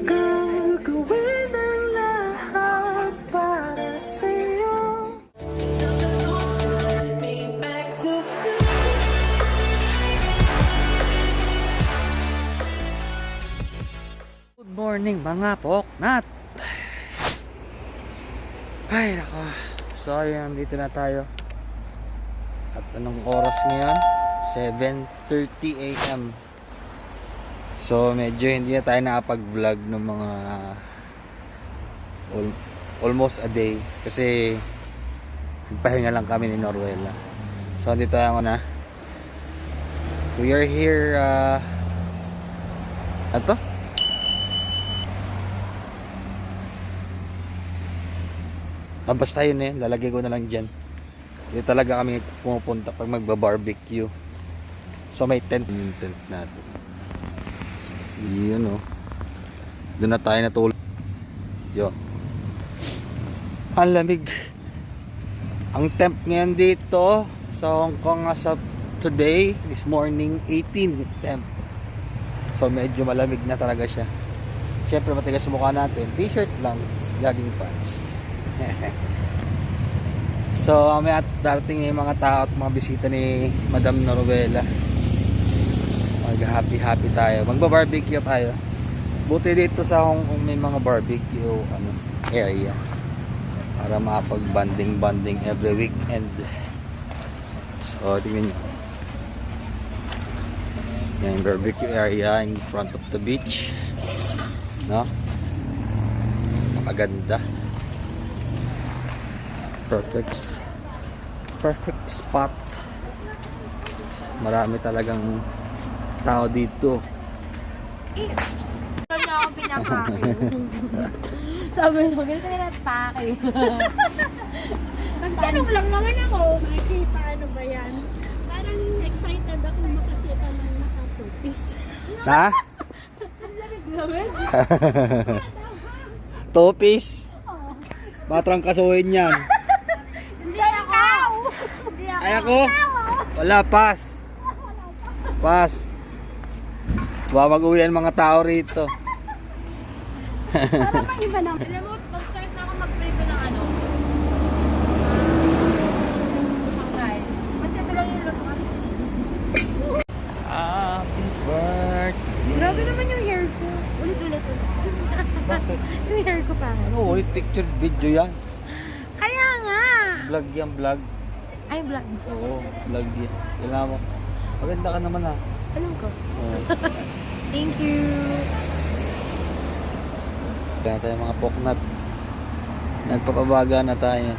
Gagawin ang lahat para sa'yo Good morning mga poknat Ay nako So ayan dito na tayo At anong oras ngayon? 7.30 a.m. So medyo hindi na tayo nakapag vlog ng mga al- Almost a day Kasi Nagpahinga lang kami ni Norwella So dito tayo na We are here uh, Ano to? Ah, basta yun eh. Lalagay ko na lang dyan. Dito talaga kami pumupunta pag magba-barbecue. So may tent. Yung tent natin. Yun oh. Doon na tayo natulog. Yo. Ang lamig. Ang temp ngayon dito sa Hong Kong as of today this morning 18 temp. So medyo malamig na talaga siya. Siyempre matigas mukha natin. T-shirt lang. Jogging pants. so, may at darating yung mga tao at mga bisita ni Madam Noruela. Happy happy tayo. Magba-barbecue tayo. Buti dito sa Hong Kong may mga barbecue ano, area. Para makapag-banding banding every weekend. So, tingnan nyo. Yan yung barbecue area in front of the beach. No? Napakaganda. Perfect. Perfect spot. Marami talagang tao dito. Ito niya ako pinapake. Sabi mo, ganito ka na pake. Nagtanong lang naman ako, Mikey, paano ba yan? Parang excited ako makakita ng nakatupis. Ha? Lamig. Topis? Batrang kasuhin yan. Hindi ako. Hindi ako. Ay ako? Wala, pass. Pass. Babag-uwi ang mga tao rito. Parang may iba na. Alam mo, mag-start na ako mag-preview ng ano. Pangkain. Mas ito lang yung lutuan. Happy birthday. Grabe naman yung hair ko. Ulit-ulit ulit. Bakit? yung hair ko pa. Ano, ulit picture video yan. Kaya nga! Vlog yan, vlog. Ay, vlog. Oo, vlog yan. Kailangan mo. Maganda ka naman ha. Alam ko. Oo. Thank you. Kaya tayo mga poknat. Nagpapabaga na tayo.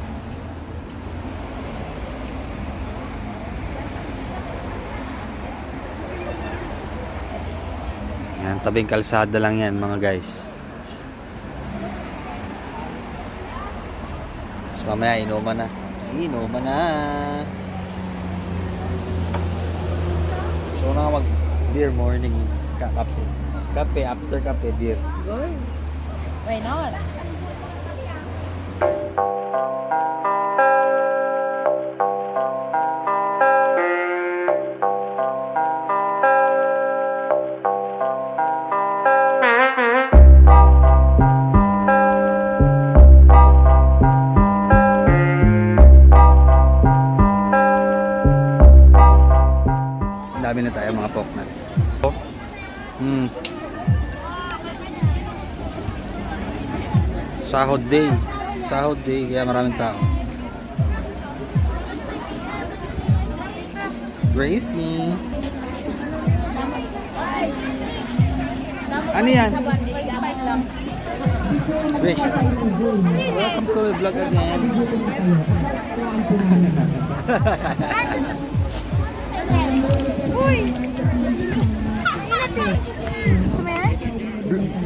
Yan, tabing kalsada lang yan mga guys. Tapos mamaya inuman na. Inuman na. So na mag beer morning ka kape. Kape after kape beer. Good. Why not? Sahod day. Sahod day kaya maraming tao. Gracie. Ano yan? Grace. Welcome to my vlog again. Uy!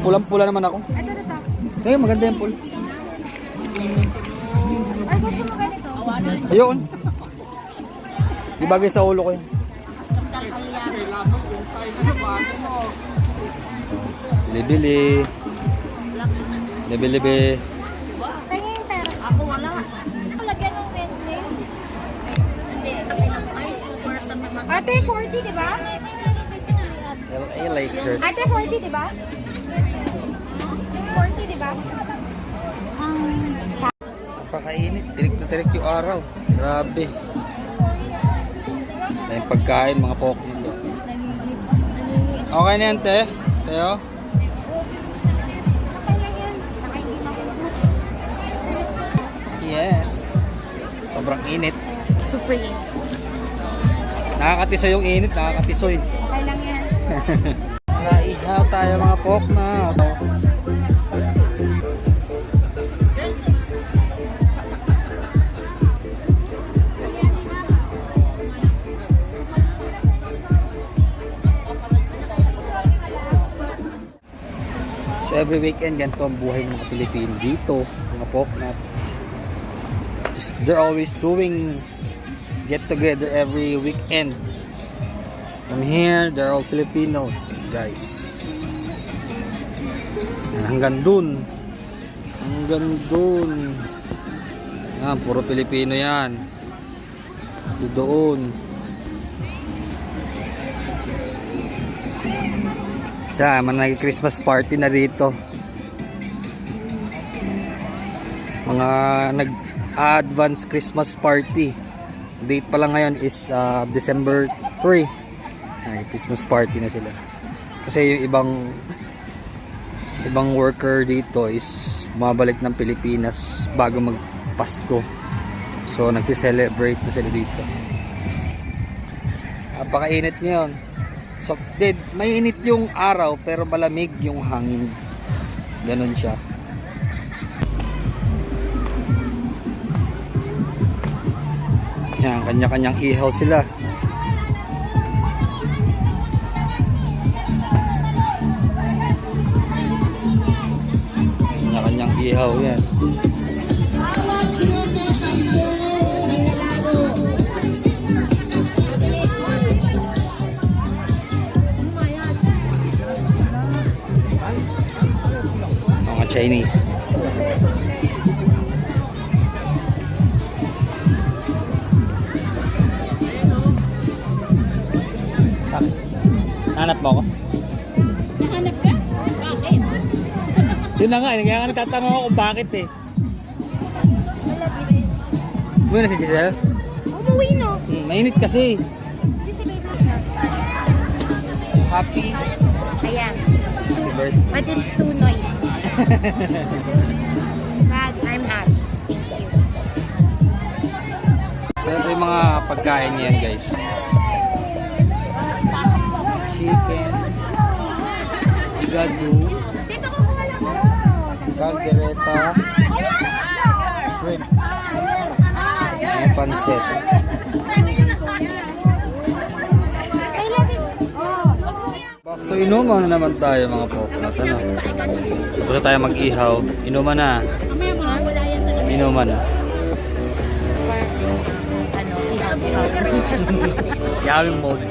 Pulang-pula naman ako. Ito. Kaya maganda yung pool. Ay, gusto mo ganito? Ayun. Di bagay sa ulo ko yun. Bili-bili. Tingin yung pera. Ako wala. Lagyan ng Bentley. Hindi. Ay, super sa mga... Ate, 40, di ba? Like her. Ate, 40, di ba? di? Ang... Napakainit. Tirik na tirik yung araw. Grabe. May pagkain, mga Pokemon doon. Okay na yan, te. Teo. Yes. Sobrang init. Super init. Nakakatisoy yung init, nakakatisoy. Okay lang yan. Naihaw tayo mga pokna. Every weekend ganito ang buhay ng mga Pilipino dito, mga pok na. Just, they're always doing get together every weekend. From here, they're all Filipinos, guys. Hanggang dun. Hanggang dun. Yan, puro Pilipino yan. Di doon. Siya, man nag-Christmas party na rito. Mga nag-advance Christmas party. Date pa lang ngayon is uh, December 3. Ay, Christmas party na sila. Kasi yung ibang ibang worker dito is mabalik ng Pilipinas bago magpasko. So, nagsi-celebrate na sila dito. Napakainit ngayon. So, did, may init yung araw pero malamig yung hangin. Ganon siya. Yan, kanya-kanyang ihaw sila. Kanya-kanyang ihaw yan. Chinese. Hanap mo ako? Hanap ka? Bakit? Yun na nga, eh. kaya nga nagtatanong ako kung bakit eh. Umuwi na si Giselle? Umuwi no. Hmm, mainit kasi. Happy Ayan. But it's too noisy. But I'm happy. Thank you. So yung mga pagkain niyan guys. Chicken, igado, caldereta, shrimp, and pancit. Back to inuman na naman tayo mga poplat. Ano? Na tayo mag-ihaw. Inuman na. Inuman na. Ano, Ihawing mode.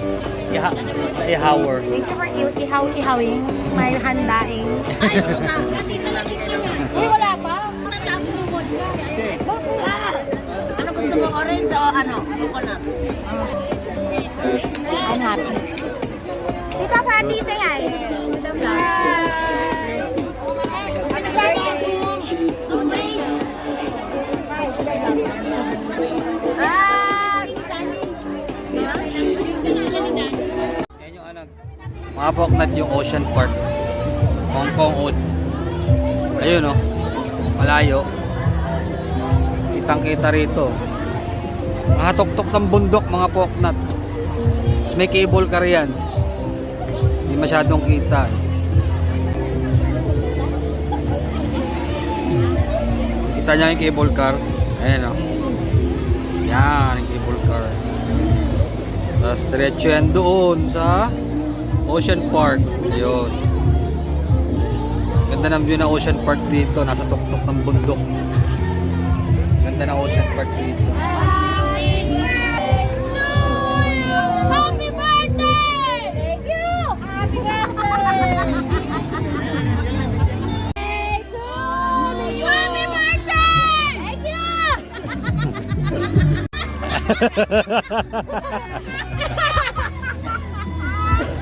Iha ihawer. Thank you for ihaw ihawing my handaing. Ay, na wala pa. Vodka. Ano gusto mo, orange o ano? Coconut. I'm happy. Say hi. Yan. Mga poknat yung Ocean Park. Hong Kong Old. Ayun oh. Malayo. Kitang kita rito. Mga tuktok ng bundok mga poknat. Tapos may cable car yan. Hindi masyadong kita eh. Kita niya yung cable car. Ayan oh. Yan yung cable car. Tapos diretso yan doon sa Ocean Park. Ayun. Ganda ng view ng Ocean Park dito. Nasa tuktok ng bundok. Ganda ng Ocean Park dito.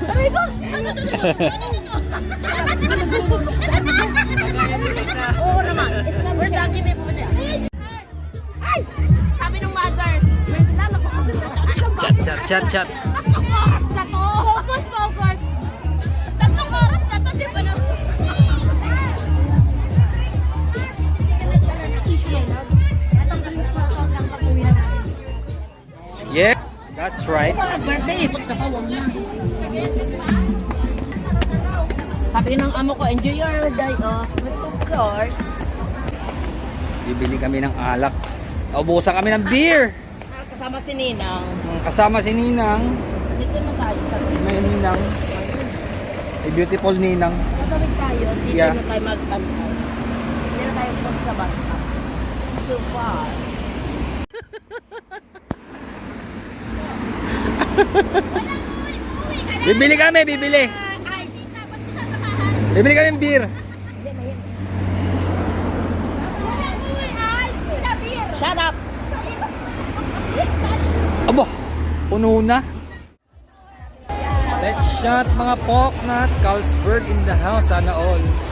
Aray ko! Ano to? Oo naman. Where's the akin mo? Ay! Sabi ng mother, wait lang, napakusin na Chat, chat, chat, chat. Tatlong oras na to! Focus, focus! Tatlong oras na to, di ba naman? Yeah, that's right. birthday, ikot ka pa, wag na. Sabi ng amo ko, enjoy your day off. Of course. Bibili kami ng alak. Ubusan kami ng beer. Kasama si Ninang. Kasama si Ninang. Dito na tayo sa May Ninang. A beautiful Ninang. Matawid tayo. Dito Yeah. na tayo magtantay. Dito na tayo pag sa basta. So far. Bibili kami, bibili. Bibili kami ng beer. Shut up! Aba, puno na. Let's shot mga Poknat, Carlsberg in the house, sana all.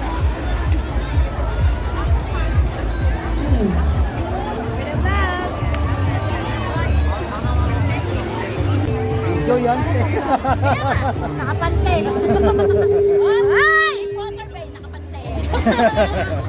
Nakapante. Ay! Water bay, nakapante.